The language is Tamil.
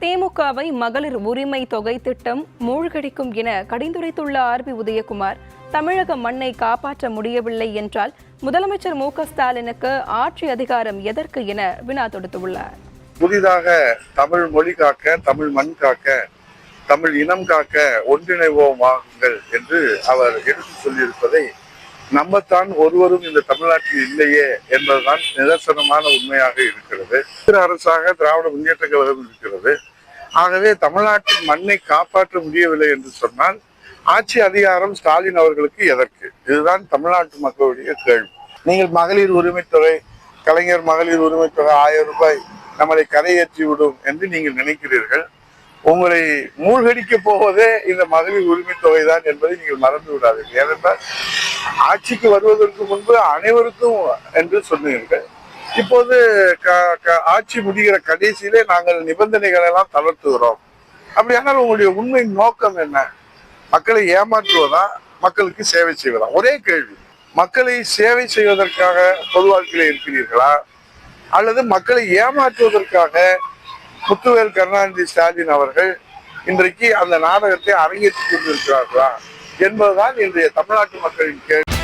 திமுகவை மகளிர் உரிமை தொகை திட்டம் மூழ்கடிக்கும் என கடிந்துரைத்துள்ள ஆர் பி உதயகுமார் தமிழக மண்ணை காப்பாற்ற முடியவில்லை என்றால் முதலமைச்சர் மு க ஸ்டாலினுக்கு ஆட்சி அதிகாரம் எதற்கு என வினா தொடுத்துள்ளார். புதிதாக தமிழ் மொழி காக்க தமிழ் மண் காக்க தமிழ் இனம் காக்க ஒன்றிணைவோம் ஆகுங்கள் என்று அவர் எடுத்து சொல்லியிருப்பதை நம்மத்தான் ஒருவரும் இந்த தமிழ்நாட்டில் இல்லையே என்பதுதான் நிதர்சனமான உண்மையாக இருக்கிறது. திரு அரசாக திராவிட முன்னேற்ற கழகம் இருக்கிறது. ஆகவே தமிழ்நாட்டின் மண்ணை காப்பாற்ற முடியவில்லை என்று சொன்னால் ஆட்சி அதிகாரம் ஸ்டாலின் அவர்களுக்கு எதற்கு? இதுதான் தமிழ்நாட்டு மக்களுடைய கேள்வி. நீங்கள் மகளிர் உரிமைத்தொகை கலைஞர் மகளிர் உரிமைத்தொகை ஆயிரம் ரூபாய் நம்மளை கரையேற்றி விடும் என்று நீங்கள் நினைக்கிறீர்கள். உங்களை மூழ்கடிக்க போவதே இந்த மகளிர் உரிமை தொகை தான் என்பதை நீங்கள் மறந்து விடாதீர்கள். ஏனென்றால் ஆட்சிக்கு வருவதற்கு முன்பு அனைவருக்கும் என்று சொன்னீர்கள். இப்போது க- க- ஆட்சி முடிகிற கடைசியிலே நாங்கள் நிபந்தனைகளை எல்லாம் தளர்த்துகிறோம். அப்படியானால் உங்களுடைய உண்மை நோக்கம் என்ன? மக்களை ஏமாற்றுவதா? மக்களுக்கு சேவை செய்வதா? ஒரே கேள்வி. மக்களை சேவை செய்வதற்காக பொது வாழ்க்கையில இருக்கிறீர்களா? அல்லது மக்களை ஏமாற்றுவதற்காக முத்துவேல் கருணாநிதி ஸ்டாலின் அவர்கள் இன்றைக்கு அந்த நாடகத்தை அரங்கேற்றிக் கொண்டிருக்கிறார்களா? என்பதுதான் இன்றைய தமிழ்நாட்டு மக்களின் கேள்வி.